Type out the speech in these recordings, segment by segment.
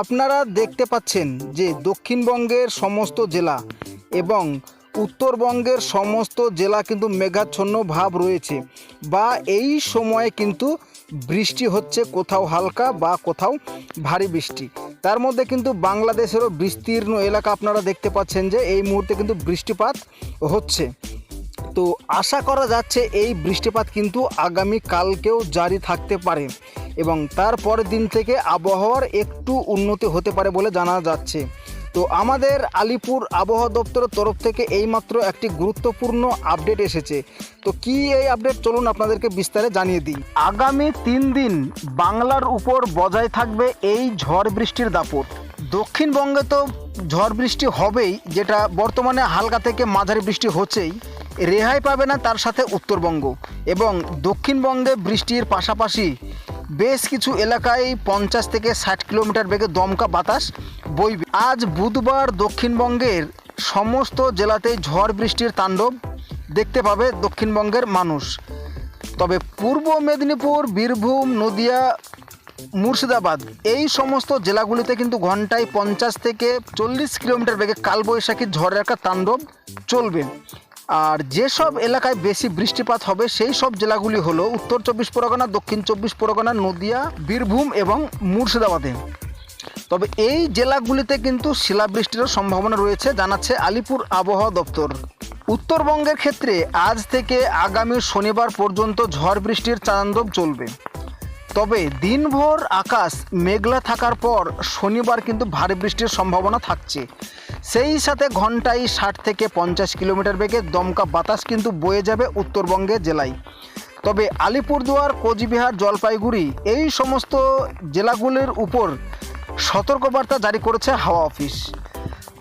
আপনারা দেখতে পাচ্ছেন যে দক্ষিণবঙ্গের সমস্ত জেলা এবং উত্তরবঙ্গের সমস্ত জেলা কিন্তু মেঘাচ্ছন্ন ভাব রয়েছে বা এই সময়ে কিন্তু বৃষ্টি হচ্ছে, কোথাও হালকা বা কোথাও ভারী বৃষ্টি। তার মধ্যে কিন্তু বাংলাদেশেরও বিস্তীর্ণ এলাকা আপনারা দেখতে পাচ্ছেন যে এই মুহূর্তে কিন্তু বৃষ্টিপাত হচ্ছে। তো আশা করা যাচ্ছে এই বৃষ্টিপাত কিন্তু আগামী কালকেও জারি থাকতে পারে। এবং তার পরের দিন থেকে আবহাওয়ার একটু উন্নতি হতে পারে বলে জানা যাচ্ছে। তো আমাদের আলিপুর আবহাওয়া দপ্তরের তরফ থেকে এইমাত্র একটি গুরুত্বপূর্ণ আপডেট এসেছে। তো কি এই আপডেট চলুন আপনাদেরকে বিস্তারে জানিয়ে দিই। আগামী তিন দিন বাংলার উপর বজায় থাকবে এই ঝড় বৃষ্টির দাপট। দক্ষিণবঙ্গে তো ঝড় বৃষ্টি হবেই, যেটা বর্তমানে হালকা থেকে মাঝারি বৃষ্টি হচ্ছেই। রেহাই পাবে না তার সাথে উত্তরবঙ্গ। এবং দক্ষিণবঙ্গে বৃষ্টির পাশাপাশি বেশ কিছু এলাকায় পঞ্চাশ থেকে ষাট কিলোমিটার বেগে দমকা বাতাস বইবে। আজ বুধবার দক্ষিণবঙ্গের সমস্ত জেলাতেই ঝড় বৃষ্টির তাণ্ডব দেখতে পাবে দক্ষিণবঙ্গের মানুষ। তবে পূর্ব মেদিনীপুর, বীরভূম, নদিয়া, মুর্শিদাবাদ এই সমস্ত জেলাগুলিতে কিন্তু ঘন্টায় পঞ্চাশ থেকে চল্লিশ কিলোমিটার বেগে কালবৈশাখী ঝড়ের একটা তাণ্ডব চলবে। আর যেসব এলাকায় বেশি বৃষ্টিপাত হবে, সেই সব জেলাগুলি হলো উত্তর চব্বিশ পরগনা, দক্ষিণ চব্বিশ পরগনা, নদিয়া, বীরভূম এবং মুর্শিদাবাদে। তবে এই জেলাগুলিতে কিন্তু শিলাবৃষ্টিরও সম্ভাবনা রয়েছে, জানাচ্ছে আলিপুর আবহাওয়া দপ্তর। উত্তরবঙ্গের ক্ষেত্রে আজ থেকে আগামী শনিবার পর্যন্ত ঝড় বৃষ্টির তাণ্ডব চলবে। তবে দিনভর আকাশ মেঘলা থাকার পর শনিবার কিন্তু ভারী বৃষ্টির সম্ভাবনা থাকছে। সেই সাথে ঘন্টায় ষাট থেকে পঞ্চাশ কিলোমিটার বেগে দমকা বাতাস কিন্তু বয়ে যাবে উত্তরবঙ্গের জেলায়। তবে আলিপুরদুয়ার, কোচবিহার, জলপাইগুড়ি এই সমস্ত জেলাগুলির উপর সতর্কবার্তা জারি করেছে হাওয়া অফিস।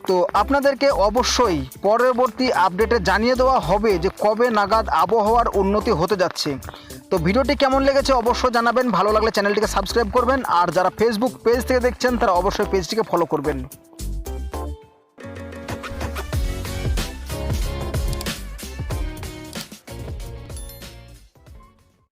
তো আপনাদেরকে অবশ্যই পরবর্তী আপডেটে জানিয়ে দেওয়া হবে যে কবে নাগাদ আবহাওয়ার উন্নতি হতে যাচ্ছে। তো ভিডিওটি কেমন লেগেছে অবশ্যই জানাবেন, ভালো লাগলে চ্যানেলটিকে সাবস্ক্রাইব করবেন, আর যারা ফেসবুক পেজ থেকে দেখছেন তারা অবশ্যই পেজটিকে ফলো করবেন।